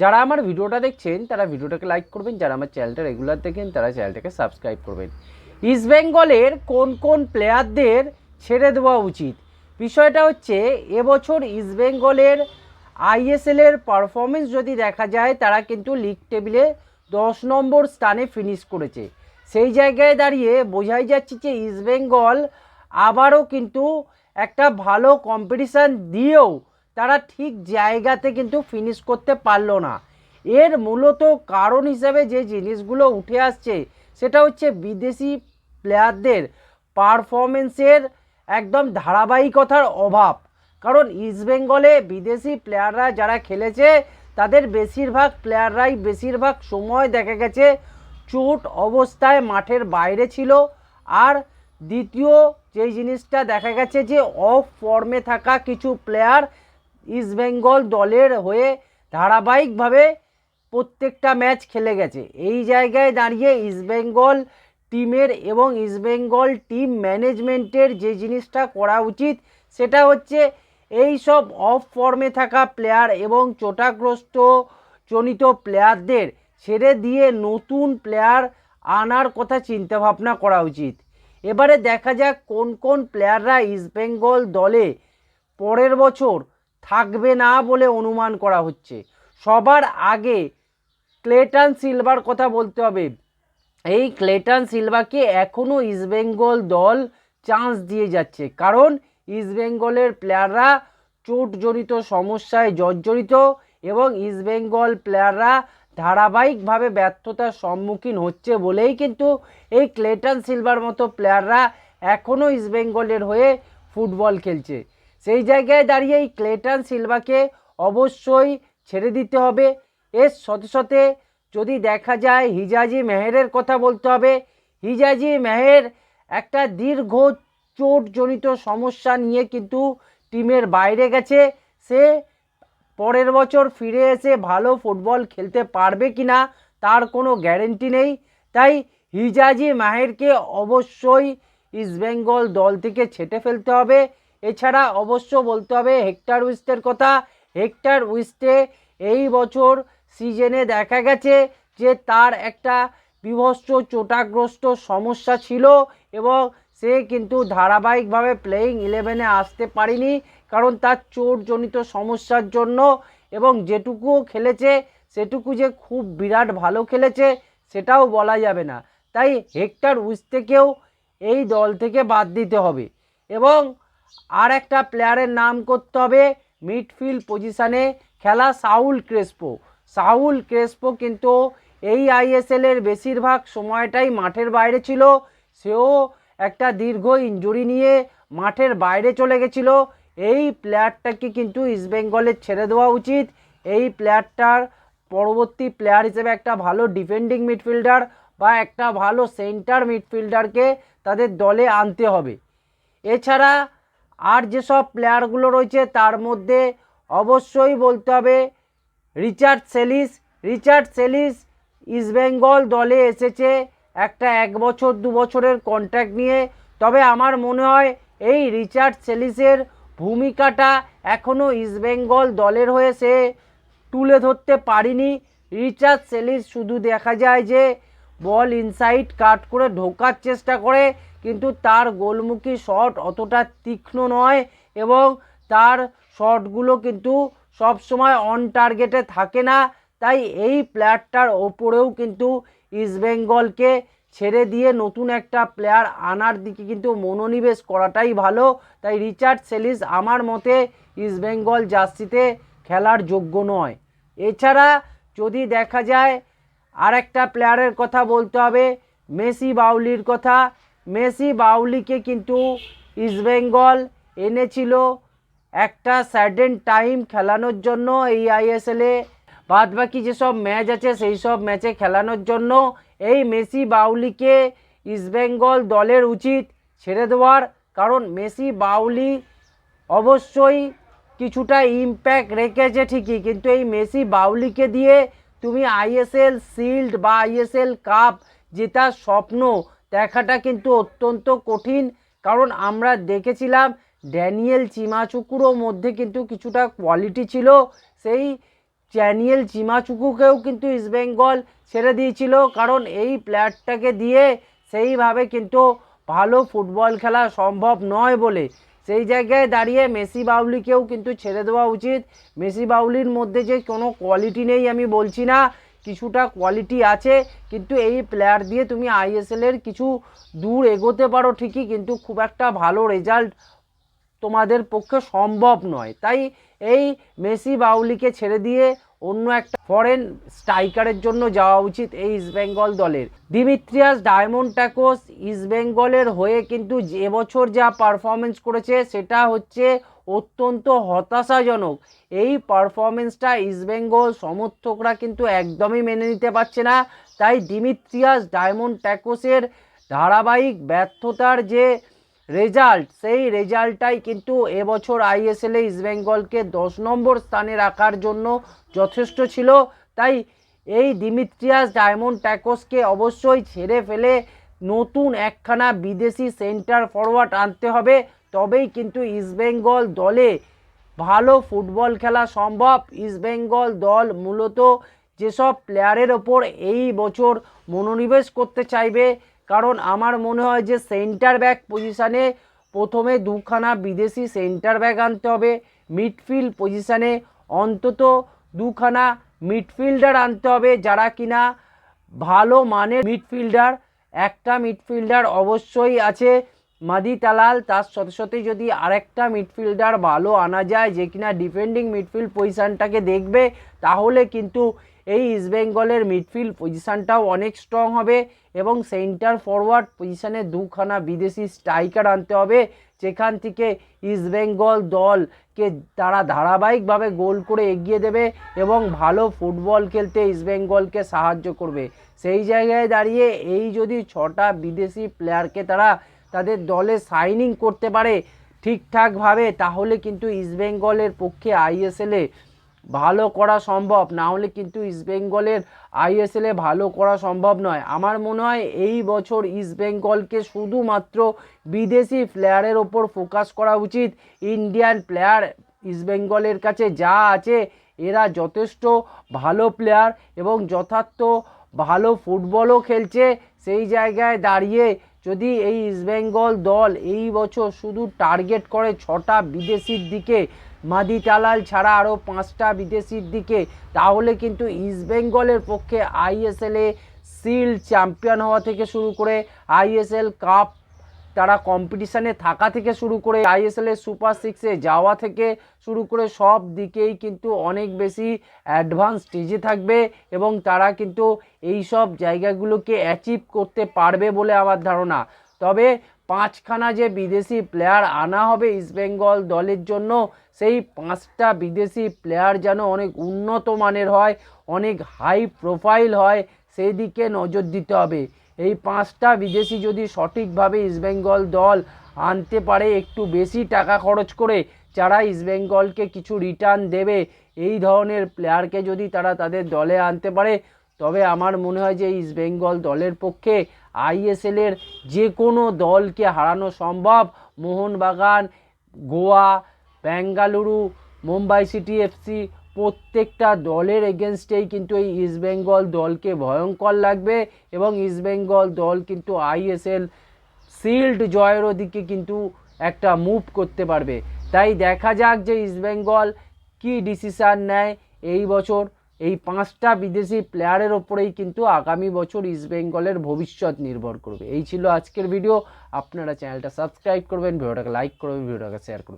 যারা আমার ভিডিওটা দেখছেন, তারা ভিডিওটাকে লাইক করবেন, যারা আমার চ্যানেলটা রেগুলার দেখেন, তারা চ্যানেলটাকে সাবস্ক্রাইব করবেন। ইস্ট বেঙ্গলের কোন কোন প্লেয়ারদের ছেড়ে দেওয়া উচিত? বিষয়টা হচ্ছে, এবছর ইস্ট বেঙ্গলের আইএসএলের পারফরমেন্স যদি দেখা যায়, তারা কিন্তু লিগ টেবিলে দশ নম্বর স্থানে ফিনিশ করেছে। সেই জায়গায় দাঁড়িয়ে বোঝাই যাচ্ছে যে ইস্ট বেঙ্গল আবারও কিন্তু একটা ভালো কম্পিটিশান দিয়েও তারা ঠিক জায়গাতে কিন্তু ফিনিশ করতে পারল না। এর মূলত কারণ হিসাবে যে জিনিসগুলো উঠে আসছে, সেটা হচ্ছে বিদেশি প্লেয়ারদের পারফরমেন্সের একদম ধারাবাহিকতার অভাব। কারণ ইস্টবেঙ্গলে বিদেশি প্লেয়াররা যারা খেলেছে, তাদের বেশিরভাগ প্লেয়াররাই বেশিরভাগ সময় দেখা গেছে চোট অবস্থায় মাঠের বাইরে ছিল। আর দ্বিতীয় যেই জিনিসটা দেখা গেছে যে অফ ফর্মে থাকা কিছু প্লেয়ার ইস্টবেঙ্গল দলের হয়ে ধারাবাহিকভাবে প্রত্যেকটা ম্যাচ খেলে গেছে। এই জায়গায় দাঁড়িয়ে ইস্টবেঙ্গল টিমের এবং ইস্টবেঙ্গল টিম ম্যানেজমেন্টের যে জিনিসটা করা উচিত, সেটা হচ্ছে এই সব অফ ফর্মে থাকা প্লেয়ার এবং চোটাগ্রস্ত জনিত প্লেয়ারদের ছেড়ে দিয়ে নতুন প্লেয়ার আনার কথা চিন্তাভাবনা করা উচিত। এবারে দেখা যাক কোন কোন প্লেয়াররা ইস্টবেঙ্গল দলে পরের বছর থাকবে না বলে অনুমান করা হচ্ছে। সবার আগে ক্লেটন সিলভার কথা বলতে হবে। এই ক্লেটন সিলভাকে এখনও ইস্টবেঙ্গল দল চান্স দিয়ে যাচ্ছে। কারণ ইস্টবেঙ্গলের প্লেয়াররা চোটজনিত সমস্যায় জর্জরিত এবং ইস্টবেঙ্গল প্লেয়াররা ধারাবাহিকভাবে ব্যর্থতার সম্মুখীন হচ্ছে বলেই কিন্তু এই ক্লেটন সিলভার মতো প্লেয়াররা এখনও ইস্টবেঙ্গলের হয়ে ফুটবল খেলছে। সেই জায়গায় দাঁড়িয়ে এই ক্লেটন সিলভাকে অবশ্যই ছেড়ে দিতে হবে। এর সাথে সাথে যদি দেখা যায় হিজাজি মেহেরের কথা বলতে হবে, হিজাজি মেহের একটা দীর্ঘ চোটজনিত সমস্যা নিয়ে কিন্তু টিমের বাইরে গেছে। সে পরের বছর ফিরে এসে ভালো ফুটবল খেলতে পারবে কি না তার কোনো গ্যারেন্টি নেই। তাই হিজাজি মাহেরকে অবশ্যই ইস্টবেঙ্গল দল থেকে ছেটে ফেলতে হবে। এছাড়া অবশ্য বলতে হবে হেক্টর উইস্টের কথা। হেক্টর উইস্টে এই বছর সিজনে দেখা গেছে যে তার একটা বিভৎস চোটাগ্রস্ত সমস্যা ছিল এবং সে কিন্তু ধারাবাহিকভাবে প্লেয়িং ইলেভেনে আসতে পারেনি কারণ তার চোটজনিত সমস্যার জন্য এবং যেটুকুও খেলেছে, সেটুকু যে খুব বিরাট ভালো খেলেছে সেটাও বলা যাবে না। তাই হেক্টর উইস্টেকেও এই দল থেকে বাদ দিতে হবে এবং আর একটা প্লেয়ারের নাম করতে হবে মিডফিল্ড পজিশানে খেলা সাউল ক্রেসপো। সাউল ক্রেসপো কিন্তু এই আইএসএলের বেশিরভাগ সময়টাই মাঠের বাইরে ছিল। সেও একটা দীর্ঘ ইঞ্জুরি নিয়ে মাঠের বাইরে চলে গেছিল। এই প্লেয়ারটাকে কিন্তু ইস্টবেঙ্গলের ছেড়ে দেওয়া উচিত। এই প্লেয়ারটার পরবর্তী প্লেয়ার হিসেবে একটা ভালো ডিফেন্ডিং মিডফিল্ডার বা একটা ভালো সেন্টার মিডফিল্ডারকে তাদের দলে আনতে হবে। এছাড়া আর যেসব প্লেয়ারগুলো রয়েছে তার মধ্যে অবশ্যই বলতে হবে Richard Celis. Richard Celis East Bengal দলে এসেছে একটা এক বছর, দু বছরের কন্ট্রাক্ট নিয়ে। তবে আমার মনে হয় এই রিচার্ড সেলিসের ভূমিকাটা এখনও ইস্টবেঙ্গল দলের হয়ে সে তুলে ধরতে পারিনি। রিচার্ড সেলিস শুধু দেখা যায় যে বল ইনসাইড কাট করে ঢোকার চেষ্টা করে, কিন্তু তার গোলমুখী শট অতটা তীক্ষ্ণ নয় এবং তার শটগুলো কিন্তু সবসময় অন টার্গেটে থাকে না। তাই এই প্লেয়ারটার ওপরেও কিন্তু ইস্টবেঙ্গলকে ছেড়ে দিয়ে নতুন একটা প্লেয়ার আনার দিকে কিন্তু মনোনিবেশ করাটাই ভালো। তাই রিচার্ড সেলিস আমার মতে ইস্টবেঙ্গল জার্সিতে খেলার যোগ্য নয়। এছাড়া যদি দেখা যায় আর একটা প্লেয়ারের কথা বলতে হবে, মেসি বাউলির কথা। মেসি বাউলিকে কিন্তু ইস্টবেঙ্গল এনেছিল একটা স্যাডেন টাইম খেলানোর জন্য এই আইএসএলে বাদ বাকি যেসব ম্যাচ আছে, সেই সব ম্যাচে খেলানোর জন্য এই মেসি বাউলিকে ইস্টবেঙ্গল দলের উচিত ছেড়ে দেওয়ার। কারণ মেসি বাউলি অবশ্যই কিছুটা ইম্প্যাক্ট রেখেছে ঠিকই, কিন্তু এই মেসি বাউলিকে দিয়ে তুমি আইএসএল শিল্ড বা আইএসএল কাপ জেতার স্বপ্ন দেখাটা কিন্তু অত্যন্ত কঠিন। কারণ আমরা দেখেছিলাম ড্যানিয়েল চিমাচুকুরোর মধ্যে কিন্তু কিছুটা কোয়ালিটি ছিল। সেই চ্যানিয়েল চিমাচুকুকেও কিন্তু ইস্টবেঙ্গল ছেড়ে দিয়েছিল। কারণ এই প্লেয়ারটাকে দিয়ে সেইভাবে কিন্তু ভালো ফুটবল খেলা সম্ভব নয় বলে সেই জায়গায় দাঁড়িয়ে মেসি বাউলিকেও কিন্তু ছেড়ে দেওয়া উচিত। মেসি বাউলির মধ্যে যে কোনো কোয়ালিটি নেই আমি বলছি না, কিছুটা কোয়ালিটি আছে, কিন্তু এই প্লেয়ার দিয়ে তুমি আইএসএলের কিছু দূর এগোতে পারো ঠিকই, কিন্তু খুব একটা ভালো রেজাল্ট তোমাদের পক্ষে সম্ভব নয়। তাই এই মেসি বাউলিকে ছেড়ে দিয়ে অন্য একটা ফরেন স্ট্রাইকারের জন্য যাওয়া উচিত এই ইস্টবেঙ্গল দলের। দিমিত্রিয়াস ডায়মন্ড ট্যাকোস ইস্টবেঙ্গলের হয়ে কিন্তু এবছর যা পারফরমেন্স করেছে, সেটা হচ্ছে অত্যন্ত হতাশাজনক। এই পারফরমেন্সটা ইস্টবেঙ্গল সমর্থকরা কিন্তু একদমই মেনে নিতে পারছে না। তাই দিমিত্রিয়াস ডায়মন্ড ট্যাকোসের ধারাবাহিক ব্যর্থতার যে রেজাল্ট, সেই রেজাল্টটাই কিন্তু এবছর আইএসএলে ইস্টবেঙ্গলকে দশ নম্বর স্থানে রাখার জন্য যথেষ্ট ছিল। তাই এই দিমিত্রিয়াস ডায়মন্ড ট্যাকোসকে অবশ্যই ছেড়ে ফেলে নতুন একখানা বিদেশি সেন্টার ফরওয়ার্ড আনতে হবে। তবেই কিন্তু ইস্টবেঙ্গল দলে ভালো ফুটবল খেলা সম্ভব। ইস্টবেঙ্গল দল মূলত যেসব প্লেয়ারের ওপর এই বছর মনোনিবেশ করতে চাইবে কারণ আমার মনে হয় যে সেন্টার ব্যাক পজিশানে প্রথমে দুখানা বিদেশি সেন্টার ব্যাক আনতে হবে মিডফিল্ড পজিশানে অন্তত দুখানা মিডফিল্ডার আনতে হবে যারা কিনা ভালো মানের মিডফিল্ডার একটা মিডফিল্ডার অবশ্যই আছে। মাদি তালাল, তার সাথে সাথে যদি আরেকটা মিডফিল্ডার ভালো আনা যায়, যে কিনা ডিফেন্ডিং মিডফিল্ড পজিশানটাকে দেখবে, তাহলে কিন্তু এই ইস্টবেঙ্গলের মিডফিল্ড পজিশানটাও অনেক স্ট্রং হবে এবং সেন্টার ফরওয়ার্ড পজিশানে দুখানা বিদেশি স্ট্রাইকার আনতে হবে, যেখান থেকে ইস্টবেঙ্গল দলকে তারা ধারাবাহিকভাবে গোল করে এগিয়ে দেবে এবং ভালো ফুটবল খেলতে ইস্টবেঙ্গলকে সাহায্য করবে। সেই জায়গায় দাঁড়িয়ে এই যদি ছটা বিদেশি প্লেয়ারকে তারা তাদের দলে সাইনিং করতে পারে ঠিকঠাকভাবে, তাহলে কিন্তু ইস্টবেঙ্গলের পক্ষে আইএসএলে ভালো করা সম্ভব, না হলে কিন্তু ইস্টবেঙ্গলের আইএসএলে ভালো করা সম্ভব নয়। আমার মনে হয় এই বছর ইস্টবেঙ্গলকে শুধুমাত্র বিদেশি প্লেয়ারের ওপর ফোকাস করা উচিত। ইন্ডিয়ান প্লেয়ার ইস্টবেঙ্গলের কাছে যা আছে, এরা যথেষ্ট ভালো প্লেয়ার এবং যথার্থ ভালো ফুটবলও খেলছে। সেই জায়গায় দাঁড়িয়ে যদি এই ইস্টবেঙ্গল দল এই বছর শুধু টার্গেট করে ছটা বিদেশির দিকে মাদি টালাল ছাড়া আরও পাঁচটা বিদেশির দিকে, তাহলে কিন্তু ইস্টবেঙ্গলের পক্ষে আইএসএলে সিল চ্যাম্পিয়ন হওয়া থেকে শুরু করে আইএসএল কাপ তারা কম্পিটিশানে থাকা থেকে শুরু করে আইএসএল এর সুপার সিক্সে যাওয়া থেকে শুরু করে সব দিকেই কিন্তু অনেক বেশি অ্যাডভান্স স্টেজে থাকবে এবং তারা কিন্তু এই সব জায়গাগুলোকে অ্যাচিভ করতে পারবে বলে আমার ধারণা। তবে পাঁচখানা যে বিদেশি প্লেয়ার আনা হবে ইস্টবেঙ্গল দলের জন্য সেই পাঁচটা বিদেশি প্লেয়ার যেন অনেক উন্নত মানের হয়, অনেক হাই প্রোফাইল হয়, সেই দিকে নজর দিতে হবে। এই পাঁচটা বিদেশি যদি সঠিকভাবে ইস্টবেঙ্গল দল আনতে পারে, একটু বেশি টাকা খরচ করে যারা ইস্টবেঙ্গলকে কিছু রিটার্ন দেবে, এই ধরনের প্লেয়ারকে যদি তারা তাদের দলে আনতে পারে, তবে আমার মনে হয় যে ইস্টবেঙ্গল দলের পক্ষে আইএসএলের যে কোনো দলকে হারানো সম্ভব। মোহনবাগান, গোয়া বেঙ্গালুরু, মুম্বাই সিটি এফসি প্রত্যেকটা দলের এগেনস্টেই কিন্তু এই ইস্টবেঙ্গল দলকে ভয়ঙ্কর লাগবে এবং ইস্টবেঙ্গল দল কিন্তু আইএসএল শিল্ড জয়ের ওদিকে কিন্তু একটা মুভ করতে পারবে। তাই দেখা যাক যে ইস্টবেঙ্গল কী ডিসিশান নেয় এই বছর। এই পাঁচটা বিদেশি প্লেয়ারের ওপরেই কিন্তু আগামী বছর ইস্টবেঙ্গলের ভবিষ্যৎ নির্ভর করবে। এই ছিল আজকের ভিডিও। আপনারা চ্যানেলটা সাবস্ক্রাইব করবেন, ভিডিওটাকে লাইক করবেন, ভিডিওটাকে শেয়ার করবেন।